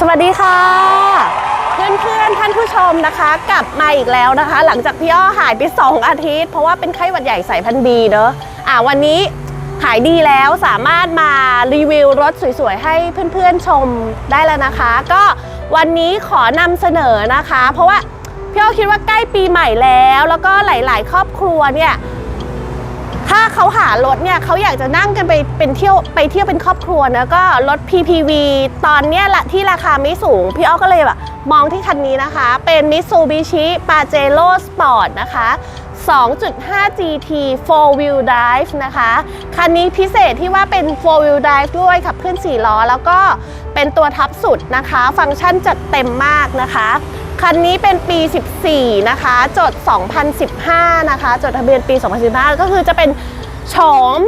สวัสดีค่ะ เพื่อนๆท่านผู้ชมนะคะ กลับมาอีกแล้วนะคะ หลังจากพี่อ้อหายไป 2 อาทิตย์ เพราะว่าเป็นไข้หวัดใหญ่สายพันธุ์บีเนอะอะวันนี้หายดีแล้วสามารถมารีวิวรถสวยๆ ให้เพื่อนๆชมได้แล้วนะคะ ก็วันนี้ขอนำเสนอนะคะ เพราะว่าพี่อ้อคิดว่าใกล้ปีใหม่แล้ว แล้วก็หลายๆ ครอบครัวเนี่ย ถ้าเขาหารถเนี่ยเขาอยากจะนั่งกันไปเป็นเที่ยวไปเที่ยวเป็นครอบครัวนะก็รถ PPV ตอนเนี้ยละที่ราคาไม่สูง พี่อ้อก็เลยแบบมองที่คันนี้นะคะ เป็น Mitsubishi Pajero Sport นะคะ 2.5 GT 4 wheel drive นะคะ คันนี้พิเศษที่ว่าเป็น 4 wheel drive ด้วยขับเคลื่อน4ล้อ แล้วก็เป็นตัวท็อปสุดนะคะ ฟังก์ชันจัดเต็มมากนะคะ คันนี้เป็นปี 14 นะคะ จด 2015 นะคะ จดทะเบียนปี 2015 ก็คือจะเป็นโฉม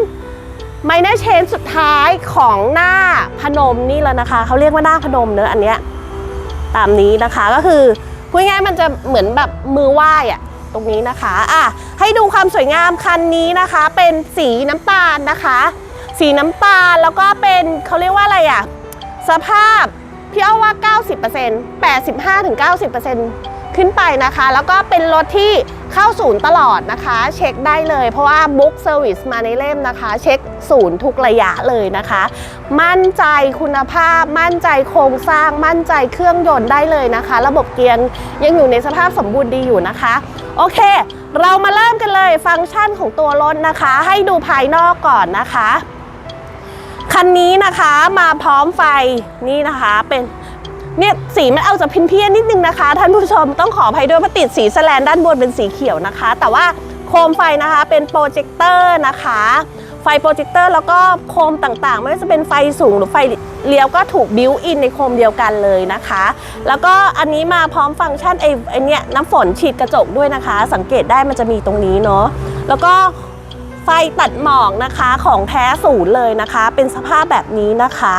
ไมเนอร์เชนสุดท้ายของหน้าพนมนี่แล้วนะคะ เขาเรียกว่าหน้าพนมเนอะอันเนี้ยตามนี้นะคะก็คือพูดง่ายมันจะเหมือนแบบมือไหว้อะตรงนี้นะคะอะให้ดูความสวยงามคันนี้นะคะ เป็นสีน้ำตาลนะคะ สีน้ำตาลแล้วก็เป็นเขาเรียกว่าอะไรอะสภาพ พี่เอาว่า 90% 85-90%ขึ้นไปนะคะ แล้วก็เป็นรถที่เข้าศูนย์ตลอดนะคะ เช็คได้เลย เพราะว่าบุ๊กเซอร์วิสมาในเล่มนะคะ เช็คศูนย์ทุกระยะเลยนะคะ มั่นใจคุณภาพ มั่นใจโครงสร้าง มั่นใจเครื่องยนต์ได้เลยนะคะ ระบบเกียร์ยังอยู่ในสภาพสมบูรณ์ดีอยู่นะคะ โอเค เรามาเริ่มกันเลยฟังก์ชันของตัวรถนะคะ ให้ดูภายนอกก่อนนะคะ คันนี้นะคะมาพร้อมไฟนี่นะคะเป็นเนี่ยสีมันเอาจากพินเพี้ยนนิดนึงนะคะ ท่านผู้ชมต้องขออภัยด้วยเพราะติดสีแสแลนด้านบนเป็นสีเขียวนะคะ แต่ว่าโคมไฟนะคะเป็นโปรเจคเตอร์นะคะ ไฟโปรเจคเตอร์แล้วก็โคมต่างๆ ไม่ว่าจะเป็นไฟสูงหรือไฟเลี้ยวก็ถูกบิวอินในโคมเดียวกันเลยนะคะ แล้วก็อันนี้มาพร้อมฟังก์ชันไอ้ไอ้เนี่ยน้ำฝนฉีดกระจกด้วยนะคะ สังเกตได้มันจะมีตรงนี้เนาะแล้วก็ ไฟตัดหมอกนะคะของแท้ศูนย์เลยนะคะ เป็นสภาพแบบนี้นะคะ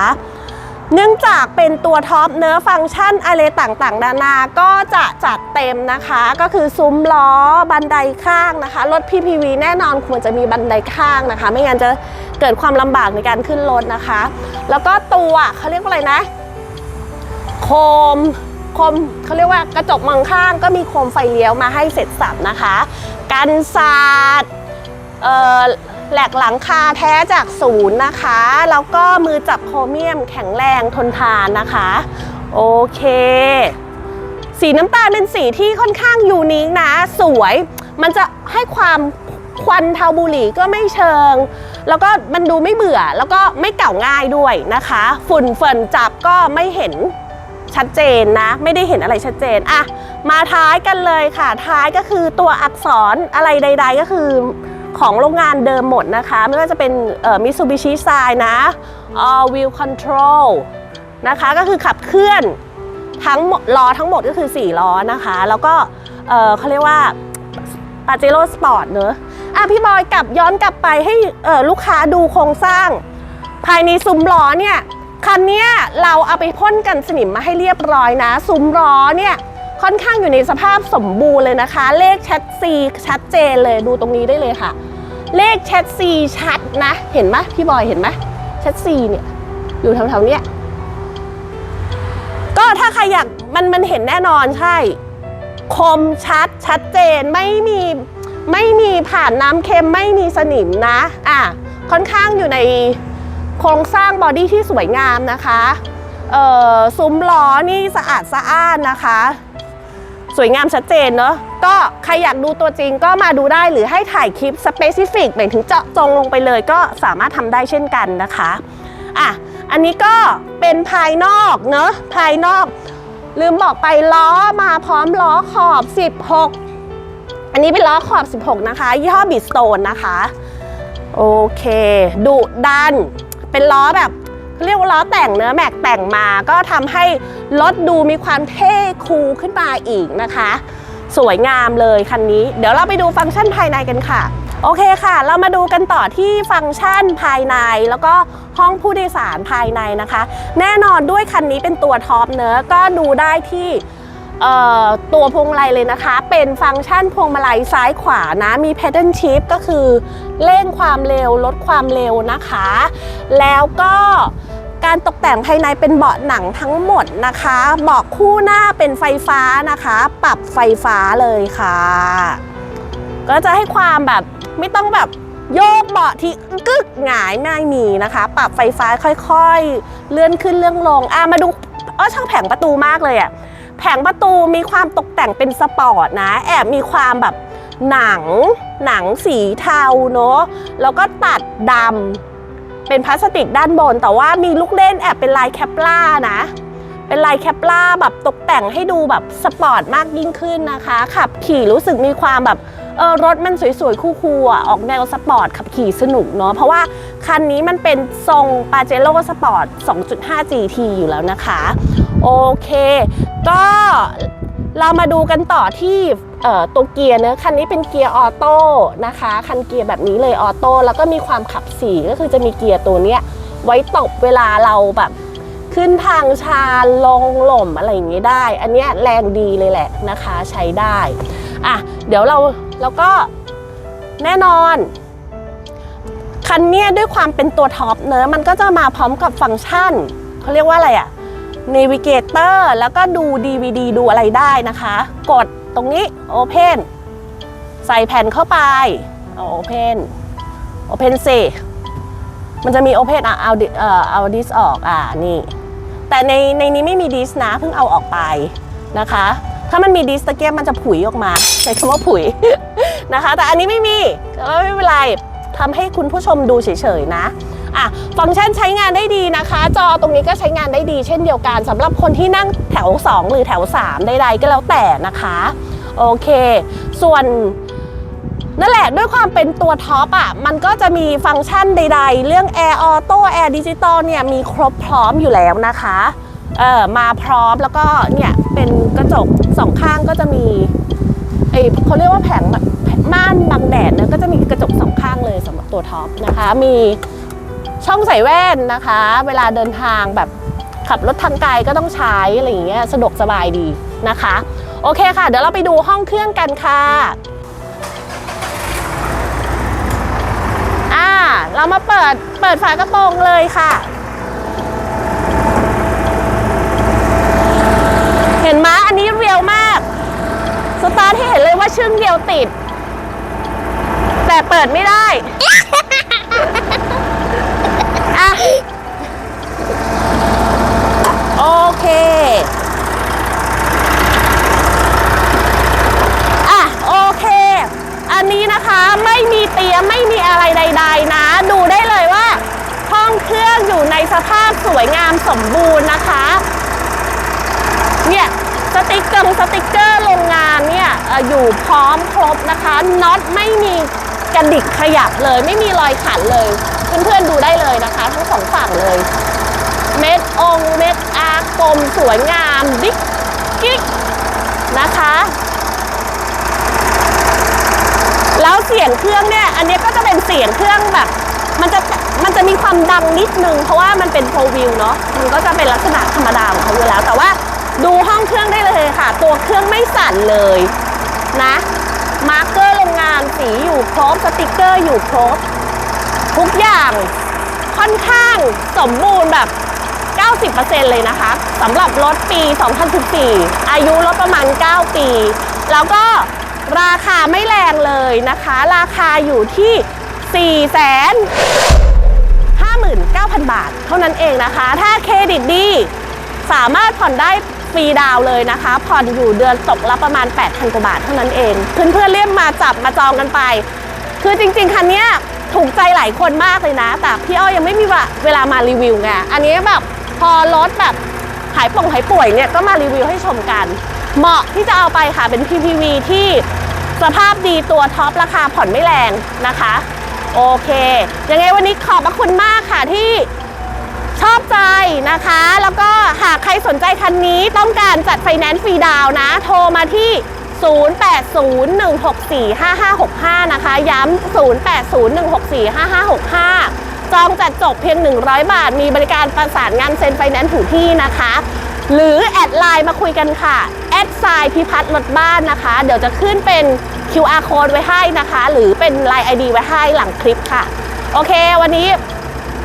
เนื่องจากเป็นตัวท็อปเนื้อฟังก์ชันอะไรต่างๆนานาก็จะจัดเต็มนะคะ ก็คือซุ้มล้อบันไดข้างนะคะรถ PPV แน่นอนควรจะมีบันไดข้างนะคะ ไม่งั้นจะเกิดความลำบากในการขึ้นรถนะคะ แล้วก็ตัวเขาเรียกว่าอะไรนะ โคมโคมเขาเรียกว่ากระจกมองข้างก็มีโคมไฟเลี้ยวมาให้เสร็จสับนะคะ กันศาสตร์เอ่อ แหลกหลังคาแท้จากศูนย์นะคะ แล้วก็มือจับโครเมียมแข็งแรงทนทานนะคะ โอเค สีน้ำตาลเป็นสีที่ค่อนข้างยูนิคนะ สวย มันจะให้ความควันเทาบุหรี่ก็ไม่เชิง แล้วก็มันดูไม่เบื่อ แล้วก็ไม่เก่าง่ายด้วยนะคะ ฝุ่นเฟินจับก็ไม่เห็นชัดเจนนะ ไม่ได้เห็นอะไรชัดเจนอะมาท้ายกันเลยค่ะ ท้ายก็คือตัวอักษรอะไรใด ๆ ก็คือ ของโรงงานเดิมหมดนะคะ ไม่ว่าจะเป็นมิตซูบิชิไซนะ all wheel control นะคะ ก็คือขับเคลื่อนทั้งหมดล้อทั้งหมดก็คือ 4 ล้อนะคะ แล้วก็เเขาเรียกว่าปาเจโร่สปอร์ตเนอะอะพี่บอยกลับย้อนกลับไปให้ลูกค้าดูโครงสร้าง ภายในซุ้มล้อเนี่ยคันเนี้ยเราเอาไปพ่นกันสนิมมาให้เรียบร้อยนะ ซุ้มล้อเนี่ย ค่อนข้างอยู่ในสภาพสมบูรณ์เลยนะคะ เลขแชทซีชัดเจนเลยดูตรงนี้ได้เลยค่ะ เลขแชทซีชัดนะ เห็นไหมพี่บอยเห็นไหมแชทซีเนี่ยอยู่แถวๆเนี้ยก็ถ้าใครอยากมันมันเห็นแน่นอนใช่ คมชัดชัดเจนไม่มีไม่มีผ่านน้ำเค็มไม่มีสนิมนะอะค่อนข้างอยู่ในโครงสร้างบอดี้ที่สวยงามนะคะ เอ่อซุ้มล้อนี่สะอาดสะอ้านนะคะ สวยงามชัดเจนเนอะก็ใครอยากดูตัวจริงก็มาดูได้หรือให้ถ่ายคลิปสเปซิฟิกหมายถึงเจาะจงลงไปเลยก็สามารถทำได้เช่นกันนะคะอะอันนี้ก็เป็นภายนอกเนอะภายนอก ลืมบอกไปล้อมาพร้อมล้อขอบ 16 อันนี้เป็นล้อขอบ 16 นะคะ ยี่ห้อบิสโตนนะคะ โอเค ดุดัน เป็นล้อแบบ เรียกว่าล้อแต่งเนื้อแม็กแต่งมาก็ทำให้รถดูมีความเท่คูลขึ้นมาอีกนะคะ สวยงามเลยคันนี้ เดี๋ยวเราไปดูฟังก์ชันภายในกันค่ะ โอเคค่ะ เรามาดูกันต่อที่ฟังก์ชันภายในแล้วก็ห้องผู้โดยสารภายในนะคะ แน่นอนด้วยคันนี้เป็นตัวท็อปเนื้อก็ดูได้ที่ตัวพวงมาลัยเลยนะคะ เป็นฟังก์ชันพวงมาลัยซ้ายขวานะ มี pedal shift ก็คือเร่งความเร็วลดความเร็วนะคะ แล้วก็ การตกแต่งภายในเป็นเบาะหนังทั้งหมดนะคะ เบาะคู่หน้าเป็นไฟฟ้านะคะ ปรับไฟฟ้าเลยค่ะ ก็จะให้ความแบบไม่ต้องแบบโยกเบาะที่กึกหงายไม่มีนะคะ ปรับไฟฟ้าค่อยๆ เลื่อนขึ้นเลื่อนลงอะมาดูเออช่างแผงประตูมากเลยอะแผงประตูมีความตกแต่งเป็นสปอร์ตนะ แอบมีความแบบหนังหนังสีเทาเนอะแล้วก็ตัดดำ เป็นพลาสติกด้านบน แต่ว่ามีลูกเล่นแอบเป็นลายแคปล่านะ เป็นลายแคปล่าแบบตกแต่งให้ดูแบบสปอร์ตมากยิ่งขึ้นนะคะ ขับขี่รู้สึกมีความแบบเออรถมันสวยๆ คู่ๆอะออกแนวสปอร์ตขับขี่สนุกเนาะเพราะว่าคันนี้มันเป็นทรงปาเจโร่สปอร์ต 2.5 GT อยู่แล้วนะคะ โอเค ก็เรามาดูกันต่อที่ ตัวเกียร์เนอะคันนี้เป็นเกียร์ออโต้นะคะ คันเกียร์แบบนี้เลยออโต้แล้วก็มีความขับสี่ก็คือจะมีเกียร์ตัวเนี้ยไว้ตบเวลาเราแบบขึ้นทางชาลลงหล่มอะไรอย่างนี้ได้ อันเนี้ยแรงดีเลยแหละนะคะใช้ได้ อะเดี๋ยวเราแล้วก็แน่นอนคันเนี้ยด้วยความเป็นตัวท็อปเนอะมันก็จะมาพร้อมกับฟังก์ชันเขาเรียกว่าอะไรอะ Navigator แล้วก็ดู DVD ดูอะไรได้นะคะ กด ตรงนี้ Open ใส่แผ่นเข้าไปเอา Open Open สิมันจะมี Open อะเอาเอ่อเอาดิสออกอ่านี่ แต่ในในนี้ไม่มีดิสนะเพิ่งเอาออกไปนะคะ ถ้ามันมีดิสตะเกียบมันจะผุยออกมา ใช้คำว่าผุยนะคะ แต่อันนี้ไม่มีก็ไม่เป็นไรทำให้คุณผู้ชมดูเฉยๆนะ อะฟังก์ชันใช้งานได้ดีนะคะ จอตรงนี้ก็ใช้งานได้ดีเช่นเดียวกันสำหรับคนที่นั่งแถว 2 หรือแถว 3 ใดๆก็แล้วแต่นะคะโอเค ส่วนนั่นแหละด้วยความเป็นตัวท็อปอะมันก็จะมีฟังก์ชันใดๆ เรื่อง Air Auto Air Digital เนี่ยมีครบพร้อมอยู่แล้วนะคะเออมาพร้อมแล้วก็เนี่ยเป็นกระจกสองข้างก็จะมีไอเขาเรียกว่าแผงแบบม่านบังแดดนะก็จะมีกระจกสองข้างเลยสำหรับตัวท็อปนะคะ มี ช่องใส่แว่นนะคะ เวลาเดินทางแบบขับรถทางไกลก็ต้องใช้อะไรอย่างเงี้ยสะดวกสบายดีนะคะ โอเคค่ะ เดี๋ยวเราไปดูห้องเครื่องกันค่ะอ่าเรามาเปิดเปิดฝากระโปรงเลยค่ะ เห็นไหมอันนี้เรียวมาก สตาร์ทให้เห็นเลยว่าชึ่งเดียวติด แต่เปิดไม่ได้ อะ โอเค อะ โอเค อันนี้นะคะไม่มีเตียไม่มีอะไรใด ๆ นะ ดูได้เลยว่า ห้องเครื่องอยู่ในสภาพสวยงามสมบูรณ์นะคะ เนี่ยสติกเกอร์สติกเกอร์โรงงานเนี่ยเอ่ออยู่พร้อมครบนะคะน็อตไม่มีกระดิกขยับเลย ไม่มีรอยขันเลย เพื่อนๆดูได้เลยนะคะ ทั้งสองฝั่งเลย เม็ดองเม็ดอาร์กลมสวยงามดิ๊กกิ๊กนะคะ แล้วเสียงเครื่องเนี่ย อันเนี้ยก็จะเป็นเสียงเครื่องแบบ มันจะมันจะมีความดังนิดนึง เพราะว่ามันเป็นโฟวิวเนาะมันก็จะเป็นลักษณะธรรมดาของเขาอยู่แล้ว แต่ว่าดูห้องเครื่องได้เลยค่ะ ตัวเครื่องไม่สั่นเลยนะมาร์กเกอร์โรงงานสีอยู่ครบสติกเกอร์อยู่ครบ ทุกอย่างค่อนข้างสมบูรณ์แบบ 90%เลยนะคะสำหรับรถปี 2014 อายุรถประมาณ 9 ปี แล้วก็ราคาไม่แรงเลยนะคะ ราคาอยู่ที่4 0 0 59,000 บาท เท่านั้นเองนะคะ ถ้าเครดิตดีสามารถผ่อนได้ฟรีดาวเลยนะคะ ผ่อนอยู่เดือนตกละประมาณ 8,000 กว่าบาทเท่านั้นเอง เพื่อนๆเรียกมาจับมาจองกันไป คือจริงๆ คันเนี้ย ถูกใจหลายคนมากเลยนะ แต่พี่อ้อยยังไม่มีเวลามารีวิวไงอันนี้แบบพอรถแบบหายป่งหายป่วยเนี่ยก็มารีวิวให้ชมกัน เหมาะที่จะเอาไปค่ะเป็น PPV ที่สภาพดีตัวท็อปราคาผ่อนไม่แรงนะคะ โอเค ยังไงวันนี้ขอบพระคุณมากค่ะที่ชอบใจนะคะ แล้วก็หากใครสนใจคันนี้ต้องการจัดไฟแนนซ์ฟรีดาวน์นะโทรมาที่ 0801645565 นะคะ ย้ำ0801645565 จองจัดจบเพียง 100 บาท มีบริการประสานงานเซ็นไฟแนนซ์ถึงที่นะคะ หรือแอดไลน์มาคุยกันค่ะ แอดไซน์พิพัฒน์รถบ้านนะคะ เดี๋ยวจะขึ้นเป็น QR code ไว้ให้นะคะ หรือเป็น Line ID ไว้ให้หลังคลิปค่ะ โอเค วันนี้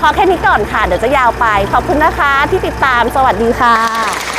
พอแค่นี้ก่อนค่ะ เดี๋ยวจะยาวไป ขอบคุณนะคะที่ติดตาม สวัสดีค่ะ